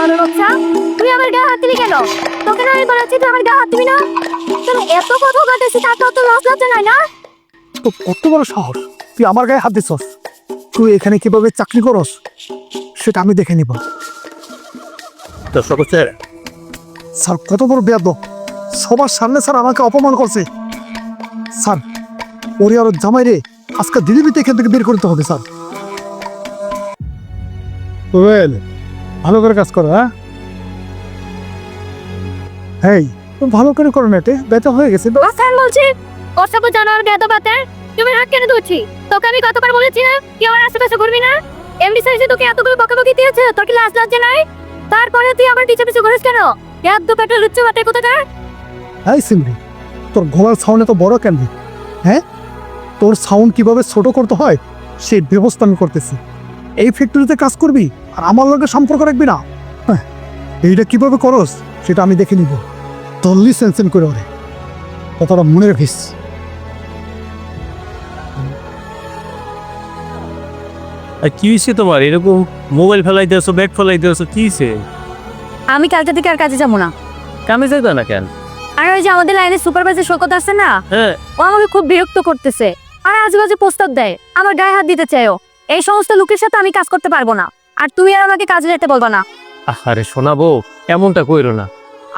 জানোয়ারের বাচ্চা? তুই আমার গায়ে হাত দিলি কেন? তোকে না আমি বলেছি তুই আমার গায়ে হাত দিবি না? তুমি এত কথা তারপর তো লস লজ্জা নাই না? তো কত বড় সাহস। তুই আমার গায়ে হাত দিছস। তুই এখানে কীভাবে চাকরি করস সেটা আমি দেখে নিব। দর্শক হচ্ছে? স্যার কত বড় বেয়াদ সবার সামনে স্যার আমাকে অপমান করছে। স্যার ওরে আর জামাই রে আজকে দিদিবিতে এখান থেকে বের করতে হবে স্যার। ওয়েল ভালো করে কাজ করো হ্যাঁ? হেই তুমি ভালো করে করো না এতে ব্যথা হয়ে গেছে। ও স্যার বলছি ওর সব জানোয়ার গায়ে তো বাতে তুমি হাত কেন ধরছি তোকে আমি কতবার বলেছি না তুই আমার আশেপাশে ঘুরবি না? এমডি স্যার তোকে এতগুলো বকাবকি দিয়েছে তোর কি লাজ লজ্জা নাই? তারপরে তুই আমার পিছে পিছে ঘুরিস কেন? এক দু পেটে লুচ্চু বাটে কোথাটা হাই সিমরি তোর গলার সাউন্ড এত বড় কেন? হ্যাঁ? তোর সাউন্ড কীভাবে ছোট করতে হয় সেই ব্যবস্থা আমি করতেছি। এই ফ্যাক্টরিতে কাজ করবি আর আমার লগে সম্পর্ক রাখবি না। হ্যাঁ, এইটা কীভাবে করস সেটা আমি দেখে নিব। তল্লি সেন্সেন করে ওরে। কথাটা মনে রাখিস। আর কি হয়েছে তোমার? এরকম মোবাইল ফেলাই দিয়েছ ব্যাগ ফেলাই দিয়েছ কি হয়েছে আমি কালকে থেকে আর কাজে যাব না। কামে যাইবে না কেন? আর ওই যে আমাদের লাইনে সুপারভাইজার সৈকত আছে না হ্যাঁ। ও আমাকে খুব বিরক্ত করতেছে। আর আজেবাজে প্রস্তাব দেয়। আমার গায়ে হাত দিতে চাইও এই সমস্ত লোকের সাথে আমি কাজ করতে পারব না। আর তুমি আর আমাকে কাজে যেতে বলবা না। আরে শোনাবো এমনটা কইরো না।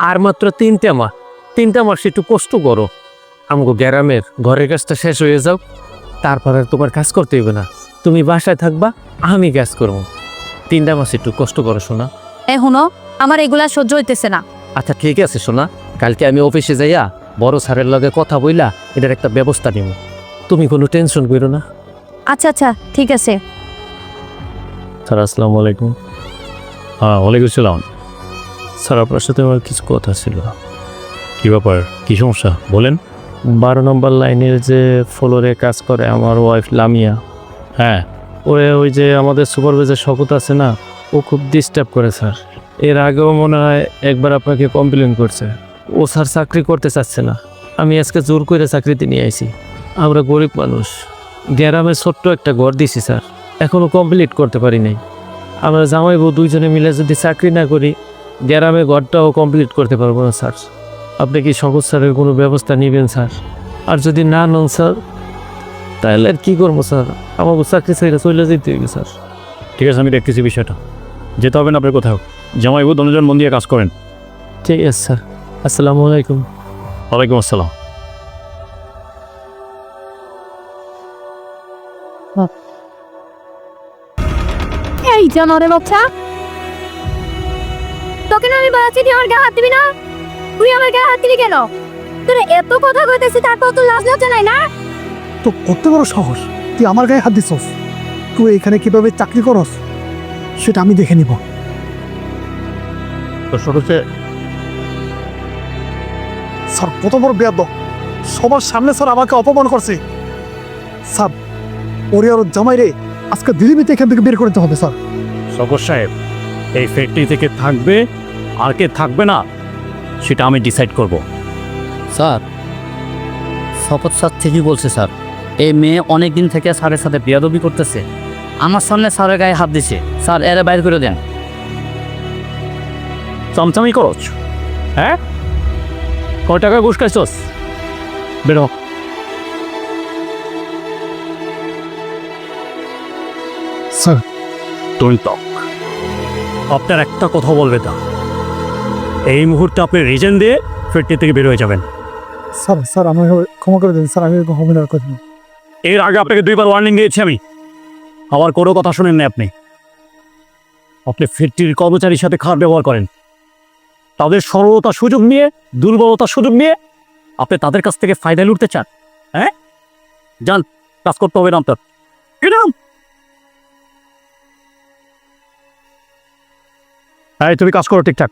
আর মাত্র তিনটা মাস তিনটা মাস একটু কষ্ট করো। আমাকে গ্যারামের ঘরের কাজটা শেষ হয়ে যাও। তারপর তোমার কাজ করতে হইবে না। তুমি বাসায় থাকবা আমি কাজ করব। তিনটা মাস একটু কষ্ট করো শোনা এ হুনো আমার এগুলা সহ্য হইতেছে না। আচ্ছা ঠিক আছে শোনা কালকে আমি অফিসে যাইয়া বড় স্যারের লগে কথা বইলা এটার একটা ব্যবস্থা নিব তুমি কোনো টেনশন করো না। আচ্ছা আচ্ছা ঠিক আছে। স্যার আসসালামু আলাইকুম। হ্যাঁ ওয়ালাইকুম সালাম স্যার আপনার সাথে আমার কিছু কথা ছিল। কী ব্যাপার? কী সমস্যা? বলেন। বারো নম্বর লাইনের যে ফ্লোরে কাজ করে আমার ওয়াইফ লামিয়া। হ্যাঁ। ওরে ওই যে আমাদের সুপারভাইজার শকত আছে না ও খুব ডিস্টার্ব করে স্যার। এর আগেও মনে হয় একবার আপনাকে কমপ্লেন করছে। ও স্যার চাকরি করতে চাচ্ছে না। আমি আজকে জোর করে চাকরিতে নিয়ে আইছি। আমরা গরিব মানুষ। গ্রামে ছোট্ট একটা ঘর দিছি স্যার। এখনও কমপ্লিট করতে পারি নাই। আমরা জামাই বউ দুইজনে মিলে যদি চাকরি না করি গ্রামে ঘরটাও কমপ্লিট করতে পারব না স্যার। আপনি কি সবুজ স্যারের কোনো ব্যবস্থা নেবেন স্যার? আর যদি না নন স্যার তাহলে আর কী করব স্যার? আমাকে চাকরি ছেড়ে চলে যেতে হবে স্যার। ঠিক আছে আমি দেখতেছি বিষয়টা। যেতে হবে না আপনার কোথাও। জামাইবু দনজন মন দিয়ে কাজ করেন। ঠিক আছে স্যার। আসসালামু আলাইকুম। ওয়ালাইকুম আসসালাম। এই জানোয়ারের বাচ্চা। তোকে না আমি বলেছি তুই আমার গায়ে হাত দিবি না? তুই আমার গায়ে হাত দিলি কেন? তোর এত কথা কইতেছি তারপর তো লাজ লজ্জা নাই না? তো কত বড় সাহস তুই আমার গায়ে হাত দিছস? তুই এখানে কীভাবে চাকরি করস সেটা আমি দেখে নিব। দর্শক হচ্ছে স্যার কত বড় বেয়াদ সবার সামনে স্যার আমাকে অপমান করছে। স্যার ওরে আর জামাই রে আজকে দিদিবিতে এখান থেকে বের করতে হবে স্যার। শকর সাহেব এই ফ্যাক্টরি থেকে থাকবে আর কে থাকবে না সেটা আমি ডিসাইড করব। স্যার শপথ স্যার ঠিকই বলছে স্যার। এই মেয়ে অনেক দিন থেকে স্যারের সাথে বিয়াদবি করতেছে। আমার সামনে স্যারের গায়ে হাত দিছে। স্যার এরা বাইর করে দেন। চামচামি করছ হ্যাঁ? কয় টাকা ঘুষ খাইছস? বেরো। স্যার। তুমি তক আপনার একটা কথা বলবে না। এই মুহূর্তে আপনি রিজেন দিয়ে ফ্যাক্টরি থেকে বের হয়ে যাবেন। স্যার স্যার আমি ক্ষমা করে দিন স্যার আমি হবে না কথা এর আগে আপনাকে দুইবার ওয়ার্নিং দিয়েছি আমি। আবার কোনো কথা শুনেন না আপনি। আপনি ফ্যাক্টরির কর্মচারীর সাথে খারাপ ব্যবহার করেন। তাদের সরলতার সুযোগ নিয়ে দুর্বলতার সুযোগ নিয়ে আপনি তাদের কাছ থেকে ফায়দা লুটতে চান। হ্যাঁ? যান কাজ করতে হবে না আপনার। Get হ্যাঁ তুমি কাজ করো ঠিকঠাক।